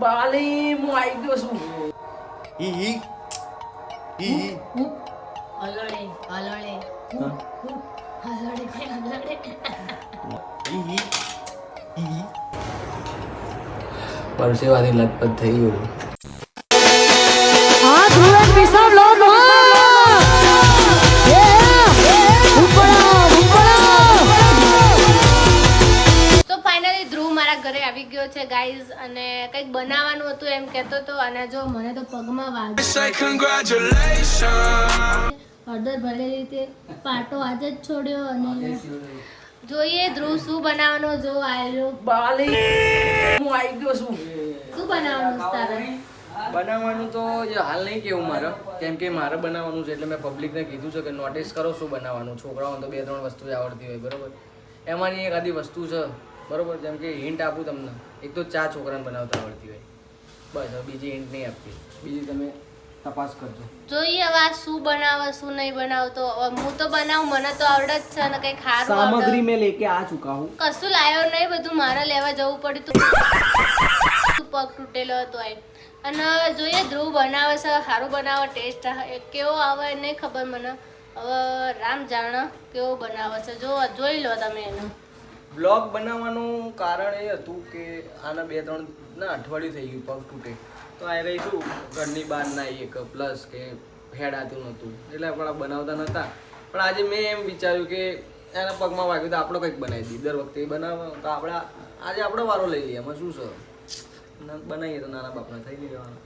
બાલી હું આવી ગયો છું હલડે હલડે. હલડે હલડે હી હી હી પરસેવાની લથપથ થઈ ગયું હા ધોળે પીસા લો મારા ઘરે આવી ગયો છે ગાઈઝ અને કંઈક બનાવવાનું હતું એમ કહેતો હતો અને જો મને તો પગમાં વાગ્યું. હળદર ભરેલી રીતે પાટો આજે જ છોડ્યો અને જોઈએ ધ્રુવ શું બનાવવાનો જો આવ્યો બાલી. હું આવી ગયો છું. શું બનાવવાનું તારે? બનાવવાનું તો હાલ નહીં કેવું મારે. કેમ કે મારે બનાવવાનું છે એટલે મેં પબ્લિકને કીધું છે કે નોટિસ કરો શું બનાવવાનું. છોકરાઓને તો બે ત્રણ વસ્તુ આવડતી હોય બરોબર? એમાંની એક આદી વસ્તુ છે. બરોબર જેમ કે હિન્ટ આપું તમને. એક તો ચા છોકરાને બનાવતા આવડતી હોય. બસ હવે બીજી હિન્ટ નહીં આપતી. બીજી તમે તપાસ કરજો. જોઈએ હવે આ શું બનાવે શું નહીં બનાવતો. હવે હું તો બનાવું મને તો આવડે જ છે અને કંઈ ખારું સામગ્રી મેં લેકે આ ચુકા હું કશું લાયો નહીં બધું મારે લેવા જવું પડ્યું તું. પગ તૂટેલો હતો એ અને જોઈએ ધ્રુવ બનાવે છે સારું બનાવે ટેસ્ટ કેવો આવે નહીં ખબર મને. હવે રામ જાણે કેવો બનાવે છે. જો જોઈ લો તમે એનો. બ્લોગ બનાવવાનું કારણ એ હતું કે આના બે ત્રણ ના અઠવાડિયું થઈ ગયું પગ તૂટે. તો આ રહી શું? ઘરની બહાર ના એક પ્લસ કે હેડાતું નહોતું. એટલે આપણા બનાવતા નહોતા. પણ આજે મેં એમ વિચાર્યું કે એના પગમાં વાગ્યું તો આપણો કંઈક બનાવી દઈએ. દર વખતે બનાવવા તો આપણા આજે આપણો વારો લઈ લઈએ. એમાં શું છે? બનાવીએ તો નાના બાપના થઈ જવાના.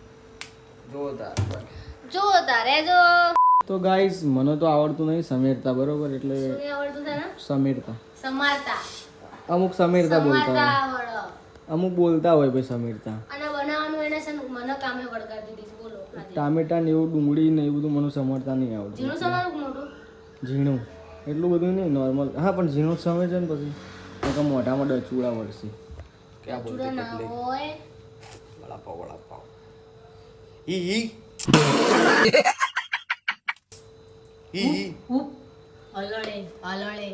જો તાર જો તારે જો તો ગાઈસ મને તો આવડતું નહીં. સમેરતા બરોબર? એટલે આવડતું છે સમેરતા. સમારતા. અમુક સમીરતા બોલતા હોય. અમુક બોલતા હોય ભાઈ સમીરતા. અને બનાવવાનું એને છે મને કામે વળગાડી દીધી છે. બોલો ટામેટા ને એવું ડુંગળી ને એવું બધું મને સમજતા નહીં આવડતું. ઝીણું સમારું મોટું? ઝીણું. એટલું બધું નહીં નોર્મલ હા પણ ઝીણું સમય છે ને પછી. નકર મોઢામાં ડચુડા વળશે. ક્યાં ચૂડા ના હોય. વડાપાવ વડાપાવ. હલડે હલડે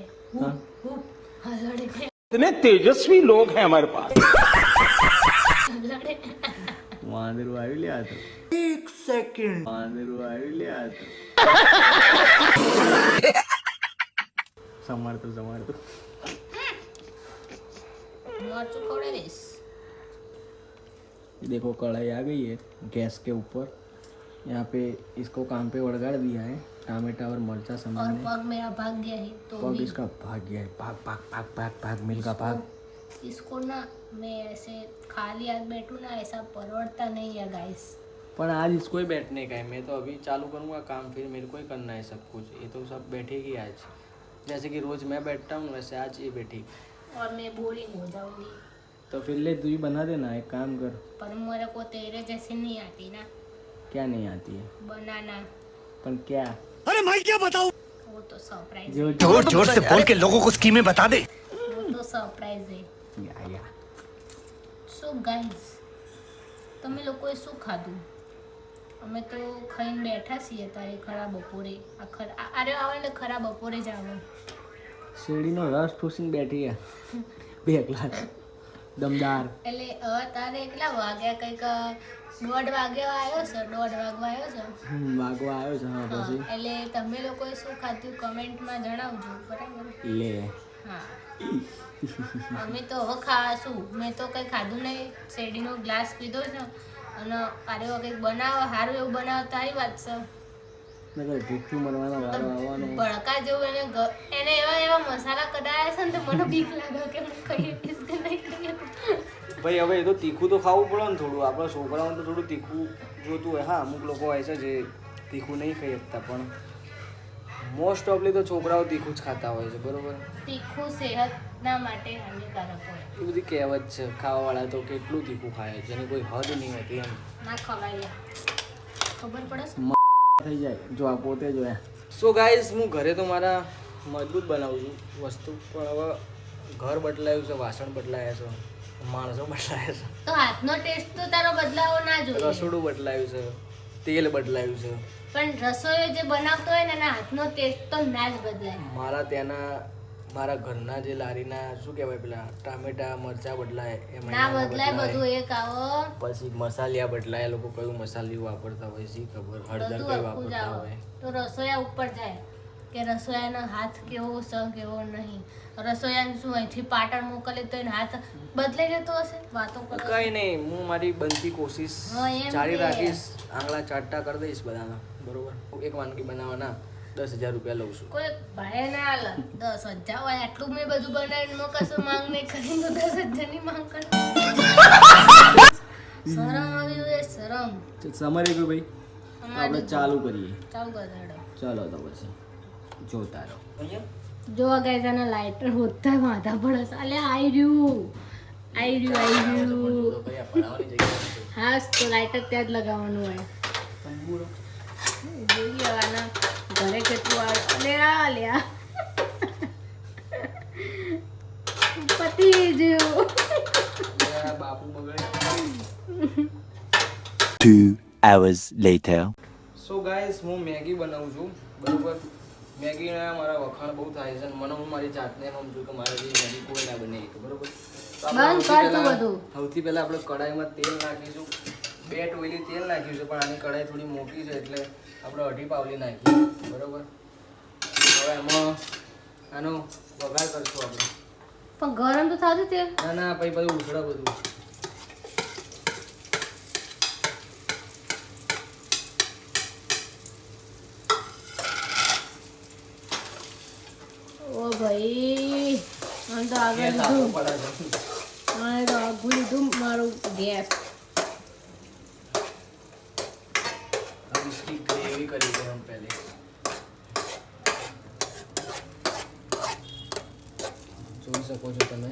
હલડે इतने तेजस्वी लोग हैं हमारे पास હલડે વાંદરું આવી લ્યા તો એક સેકન્ડ વાંદરું આવી લ્યા તો સમારતું સમારતું મરચું ખવડાવી દઈશ देखो कढ़ाई आ गई है गैस के ऊपर यहाँ पे इसको काम पे उड़गाड़ दिया है टमाटर और मरचा और सामने पग मेरा भाग गया है तो पग इसका भाग गया है भाग भाग भाग भाग भाग मिल का भाग। इसको ना मैं ऐसे खाली हाथ बैठूं ना ऐसा परवड़ता नहीं है गाइस पर आज इसको ही बैठने का है मैं तो अभी चालू करूँगा काम फिर मेरे को ही करना है सब कुछ। ये तो सब बैठेगी आज। जैसे कि रोज मैं बैठता हूँ वैसे आज ये बैठेगी। और मैं बोरिंग हो जाऊँगी। तो फिर ले तू ही बना देना एक काम कर। पर मेरे को तेरे जैसे नहीं आती ना। क्या नहीं आती है बनाना पर क्या वो तो सरप्राइज जो जोर जोर से बोल के लोगों को स्कीमें बता दे वो तो સરપ્રાઈઝ है या या સો ગાઈઝ તમે લોકોએ શું ખાધું અમે તો ખાઈને બેઠા છીએ તારે ખરા બપોરે આ ખરા આ- આરે આવે ને ખરા બપોરે જ આવે શેરડીનો રસ ઠૂસીને બેઠી છે બે ગ્લાસ દમદાર. એટલે હવે તારે એટલા વાગ્યા કંઈક દોઢ વાગ્યા આવ્યો છે? દોઢ વાગવા આવ્યો છે? હમ, વાગવા આવ્યો છે હા પછી. એટલે તમે લોકોએ શું ખાધું કમેન્ટમાં જણાવજો બરાબર? લે. હા. અમે તો હવે ખાશું. મેં તો કંઈ ખાધું નહીં. શેરડીનો ગ્લાસ પીધો છે. અને આરે કંઈક બનાવો સારું એવું બનાવો તારી વાત છે. ભડકા જેવું એને એને એવા એવા મસાલા કઢાયા છે ને તો મને બીક લાગે કે હું ખાઈ. ભાઈ હવે એ તો તીખું તો ખાવું પડે ને થોડું. આપણા છોકરાઓને તો થોડું તીખું જોતું હોય. હા અમુક લોકો હોય છે જે તીખું નહીં ખાઈ શકતા પણ મોસ્ટ ઓફલી તો છોકરાઓ તીખું જ ખાતા હોય છે બરોબર? તીખું સેહતના માટે હાનિકારક હોય. એ બધી કહેવત છે ખાવાવાળા તો કેટલું તીખું ખાય જેની કોઈ હદ નહીં હોતી એમ. ના ખવાય. ખબર પડે થઈ જાય. જો આ પોતે જોયા સો ગાઈસ હું ઘરે તો મારા મજબૂત બનાવું છું વસ્તુ પણ હવે ઘર બદલાયું છે વાસણ બદલાયા છે. માણસો બદલાયા છે. તો હાથનો ટેસ્ટ તો તારો બદલાવો ના જોઈએ. રસોડું બદલાયું છે તેલ બદલાયું છે. પણ રસોઈ જે બનાવતો હોય ને એના હાથનો ટેસ્ટ તો ના જ બદલાય. મારા ત્યાંના મારા ઘરના જે લારીના શું કહેવાય પેલા ટામેટા મરચા બદલાય એમાં ના બદલાય બધું એક આવો. પછી મસાલિયા બદલાય લોકો કયું મસાલિયું વાપરતા હોય શી ખબર? હળદર કઈ વાપરતા હોય. તો રસોયા ઉપર જાય. કે રસોયાનો હાથ કેવો સ કેવો નહીં. રસોયાને શું અહીંથી પાટણ મોકલે તો એનો હાથ બદલાઈ જતો હશે? વાતો કરો. કઈ નહીં હું મારી બનતી કોશિશ. જારી રાખીશ આંગળા ચાટતા કરી દઈશ બધાના બરોબર? એક વાનગી બનાવવાના દસ હજાર રૂપિયા લઉં છું. કોઈ ભાઈ ના આલે દસ હજાર હોય આટલું મેં બધું બનાવીને મોકલશો માંગ નહીં કરી તો દસ હજારની માંગ કરી. શરમ આવી હોય શરમ. સમરે ગયું ભાઈ? આપણે ચાલુ કરીએ. ચાલુ કર ચાલો તો પછી. જોતા રહો. જો ગાઈસ આના લાઇટર હોતા માથા પડે અલે આઈ રહ્યું. આઈ રહ્યું આઈ રહ્યું. હા તો લાઇટર ત્યાં જ લગાવવાનું હોય. જોઈએ આના ઘરે કેટલું આવે? અલે આ લે આ. પતિ જેવું. બાપુ બગડે. Two hours later. So guys હું મેગી બનાવું છું. બરોબર? મેગીના મારા વખાણ બહુ થાય છે અને મને હું મારી જાતને સમજુ કે મારે મેગી કોઈ ના બને તો બરોબર. સૌથી પહેલા- આપણે કડાઈમાં તેલ નાખીશું. બે ટોયલી તેલ નાખ્યું છે પણ આની કડાઈ થોડી મોટી છે એટલે આપણે અઢી પાવલી નાખીએ બરોબર? હવે એમાં આનો વઘાર કરશું આપણે. પણ ગરમ તો થતું તેલ. ના ના પછી બધું ઉછળે બધું. આગળ મારું ગેસ. જોઈ શકો છો તમે.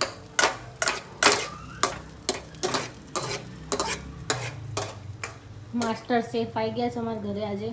માસ્ટર સેફ આવી ગયા છે અમારા ઘરે આજે.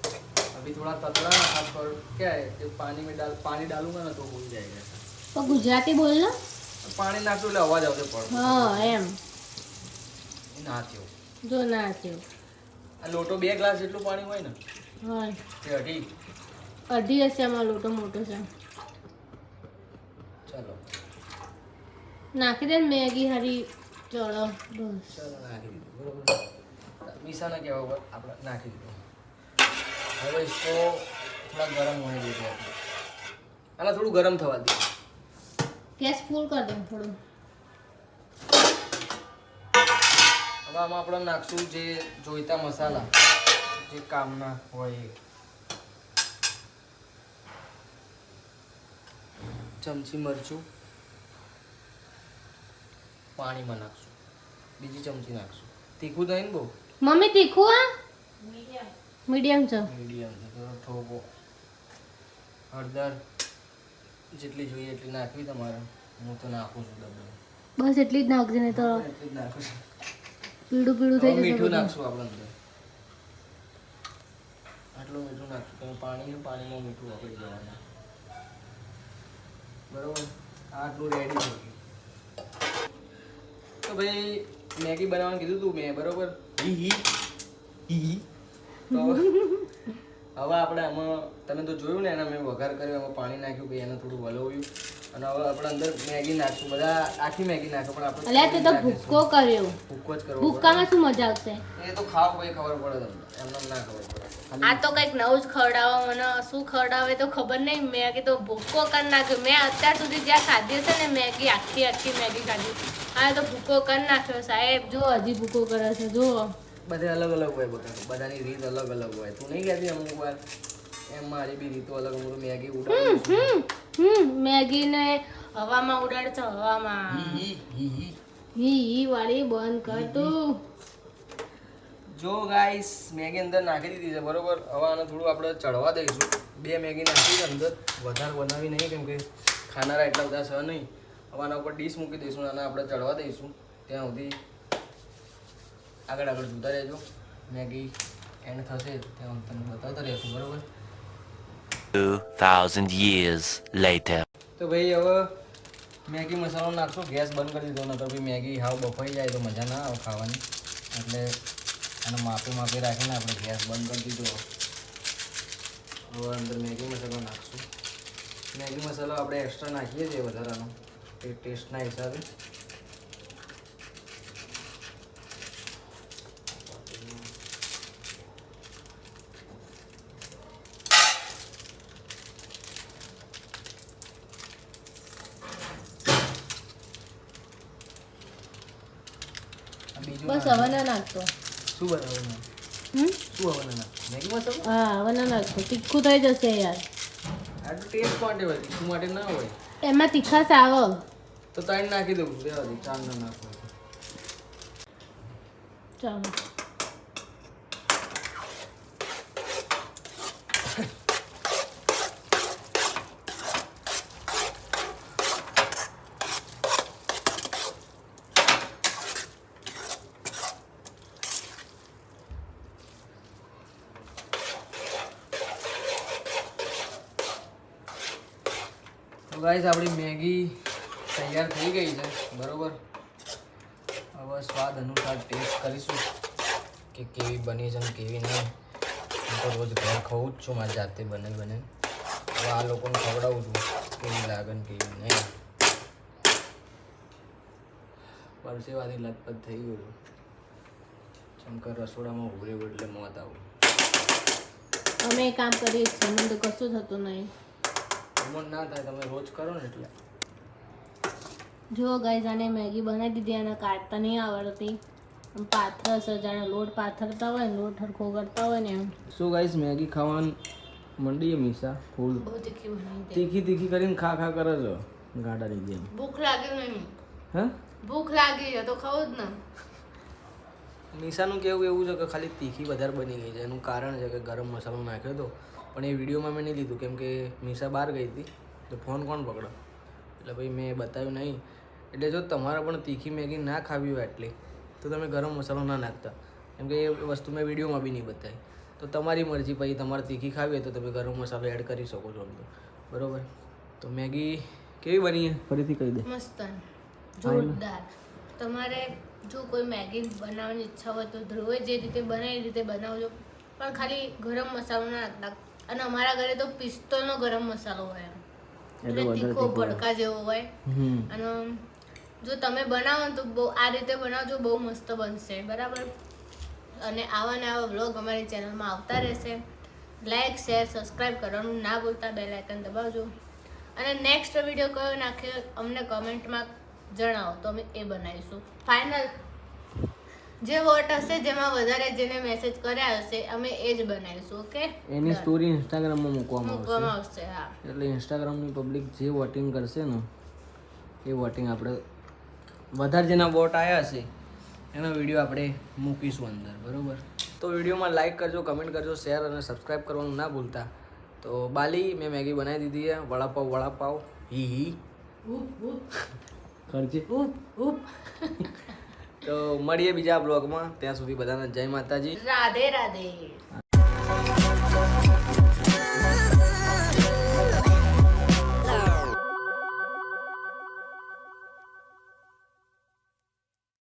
अभी थोड़ा ततला हाथ पर क्या है कि पानी में डाल पानी डालूंगा ना तो हो जाएगा ऐसा તો ગુજરાતી બોલ ને પાણી નાખ્યું એટલે અવાજ આવશે પડતો હા એમ એ ના થયો જો ના થયું આ લોટો બે ગ્લાસ જેટલું પાણી હોય ને હા તે અઢી અઢી હશે આમાં લોટો મોટો છે ચલો નાખી દે ને મેગી હારી ચલો બસ ચલો નાખી દીધું બરોબર મીસાના કહેવા ઉપર આપણે નાખી દીધું હવે इसको થોડા ગરમ होने देते हैं આને થોડું ગરમ થવા દે. ગેસ ફૂલ કરી દઉં થોડું. હવે આમાં આપણે નાખશું જે જોઈતા મસાલા જે કામના હોય ચમચી મરચું પાણીમાં નાખશું. બીજી ચમચી નાખશું. તીખું નહીં બહુ? મમ્મી તીખું હા? મીડિયમ. છે. મીડિયમ છે થોડો થોભો. હળદર જેટલી જોઈએ એટલી નાખવી તમારે. હું તો નાખું છું ડબલ બસ એટલી જ નાખજે ને તો એટલી જ નાખું છું. પીળું પીળું થઈ જશે મીઠું બધું. નાખશું આપણે અંદર. આટલું મીઠું નાખશું. તમે પાણી પાણીમાં મીઠું વાપરી જવાનું બરોબર? આટલું રેડી થઈ ગયું. તો ભાઈ મેગી બનાવવાનું કીધું તું મેં બરોબર? હી હી હી તો હવે આપણે આમાં તમે તો જોયું ને એના મેં વઘાર કર્યો એમાં પાણી નાખ્યું કે એને થોડું વલોવ્યું. અને હવે આપણે અંદર મેગી નાખશું બધા આખી મેગી નાખો પણ આપણે અલ્યા તે તો. ભૂક્કો કર્યો. ભૂક્કો જ કરવો ભૂક્કામાં શું મજા આવશે? એ તો ખાવ કોઈ ખબર પડે તમને એમને ના ખબર પડે. આ તો કંઈક નવું જ ખવડાવો મને શું ખવડાવે તો ખબર નહીં. મેગી તો ભૂક્કો કરી નાખ્યો. મેં અત્યાર સુધી જ્યાં ખાધી હશે ને મેગી આખી આખી મેગી ખાધી. આ તો ભૂક્કો કરી નાખ્યો સાહેબ. જો હજી ભૂક્કો કરે છે જો બધે અલગ અલગ હોય બધા બધાની રીત અલગ અલગ હોય. તું નહીં કહેતી અમુક વાર એમ મારી બી રીતો અલગ અમુક મેગી ઉડાડું મેગી મેગીને હવામાં ઉડાડે છે હવામાં. હી હી વાળી બંધ કર તું. જો ગાઈસ મેગી અંદર નાખી દીધી છે બરોબર? હવે આને થોડું આપણે ચડવા દઈશું. બે મેગી નાખી અંદર. વધારે બનાવી નહીં કેમ કે ખાનારા એટલા બધા છે નહીં. હવે આના ઉપર ડીશ મૂકી દઈશું અને આપણે ચડવા દઈશું. ત્યાં સુધી આગળ આગળ જોતા રહેજો. મેગી એન્ડ થશે. તે હું તમને બતાવતા રહેશું બરાબર? 2,000 years later. તો ભાઈ હવે મેગી મસાલો નાખશો ગેસ બંધ કરી દીધો નતો ભાઈ મેગી હાવ બફાઈ જાય તો મજા ના આવે ખાવાની. એટલે આને માપે માપે રાખીને આપણે ગેસ બંધ કરી દીધો. હવે અંદર મેગી મસાલો નાખશું. મેગી મસાલો આપણે એક્સ્ટ્રા નાખીએ છીએ વધારાનો. એ ટેસ્ટના હિસાબે. બસ. હવે ના નાખતો. શું બનાવવાનું? હમ? શું હવે નાખ મેગી મસાલો? હા હવે ના નાખતો. તીખું થઈ જશે યાર. આ તો ટેસ્ટ માટે હોય તીખું માટે ના હોય. એમાં તીખાશ આવો તો ત્રણ નાખી દઉં. રેવા દે ચાર ના નાખો. ચાલો. તો ગાઈસ આપણી મેગી તૈયાર થઈ ગઈ છે. બરોબર? હવે સ્વાદ અનુસાર ટેસ્ટ કરીશું કે કેવી બની છે અને કેવી નહીં. હું તો રોજ ઘર ખવું જ છું, મારી જાતે બને બને. હવે આ લોકોને ખવડાવું છું, કેવી લાગે ને કેવી નહીં. પરસેવાથી લથપથ થઈ ગયું શંકર રસોડામાં ઉભરે એટલે મોત આવું. અમે કામ કરીએ છીએ, મને તો કશું થતું નહીં. મન ના થાય તમે રોજ કરો ને એટલે. જો ગાઈઝ આને મેગી બનાવી દીધી અને કાઢતા નહીં આવડતી. આમ પાથર છે જાણે લોટ પાથરતા હોય ને લોટ હરખો કરતા હોય ને એમ. સો ગાઈસ મેગી ખાવાનું મંડી મીસા ફૂલ? તીખી તીખી કરીને ખા ખા કરે છે ગાડાની જેમ ભૂખ લાગી નહીં હા? ભૂખ લાગી છે તો ખાવું જ ને. મીસાનું કેવું એવું છે કે ખાલી તીખી વધારે બની ગઈ છે. એનું કારણ છે કે ગરમ મસાલો નાખ્યો હતો પણ એ વિડીયોમાં મેં નહીં લીધું કેમ કે મીસા બહાર ગઈ હતી તો ફોન કોણ પકડો? એટલે ભાઈ મેં બતાવ્યું નહીં. એટલે જો તમારે પણ તીખી મેગી ના ખાવી હોય એટલી તો તમે ગરમ મસાલો ના નાખતા. કેમ કે એ વસ્તુ મેં વિડીયોમાં બી નહીં બતાવી. તો તમારી મરજી પછી તમારે તીખી ખાવી હોય તો તમે ગરમ મસાલો એડ કરી શકો છો એમ તો. બરાબર? તો મેગી કેવી બની? ફરીથી કહી દે. મસ્ત જોરદાર. તમારે જો કોઈ મેગી બનાવવાની ઈચ્છા હોય તો ધ્રુવે જે રીતે બનાવી એ રીતે બનાવજો. પણ ખાલી ગરમ મસાલો ના નાખતા. અને અમારા ઘરે તો પિસ્તોલનો ગરમ મસાલો હોય એટલે તીખો ભડકા જેવો હોય. અને જો તમે બનાવો તો બહુ આ રીતે બનાવજો બહુ મસ્ત બનશે. બરાબર? અને આવા ને આવા વ્લોગ અમારી ચેનલમાં આવતા રહેશે. લાઈક શેર સબસ્ક્રાઈબ કરવાનું ના ભૂલતા. બેલ આઇકન દબાવજો. અને નેક્સ્ટ વીડિયો કયો નાખ્યો અમને કમેન્ટમાં જણાવો. તો અમે એ બનાવીશું. ફાઇનલ જે વોટ હશે જેમાં વધારે જેને મેસેજ કર્યા હશે અમે એ જ બનાવીશું ઓકે એની સ્ટોરી ઇન્સ્ટાગ્રામમાં મૂકવામાં આવશે. મૂકવામાં આવશે હા. એટલે ઇન્સ્ટાગ્રામની પબ્લિક જે વોટિંગ કરશે ને એ વોટિંગ આપણે વધારે જેના વોટ આવ્યા હશે એનો વીડિયો આપણે મૂકીશું અંદર બરોબર? તો વિડીયોમાં લાઈક કરજો કમેન્ટ કરજો શેર અને સબસ્ક્રાઈબ કરવાનું ના ભૂલતા. તો બાલી મેં મેગી બનાવી દીધી છે વડાપાવ વડાપાવ હી હી. કરજે. ઉપ ઉપ તો મળીએ બીજા બ્લોગમાં ત્યાં સુધી બધાને જય માતાજી. રાધે રાધે.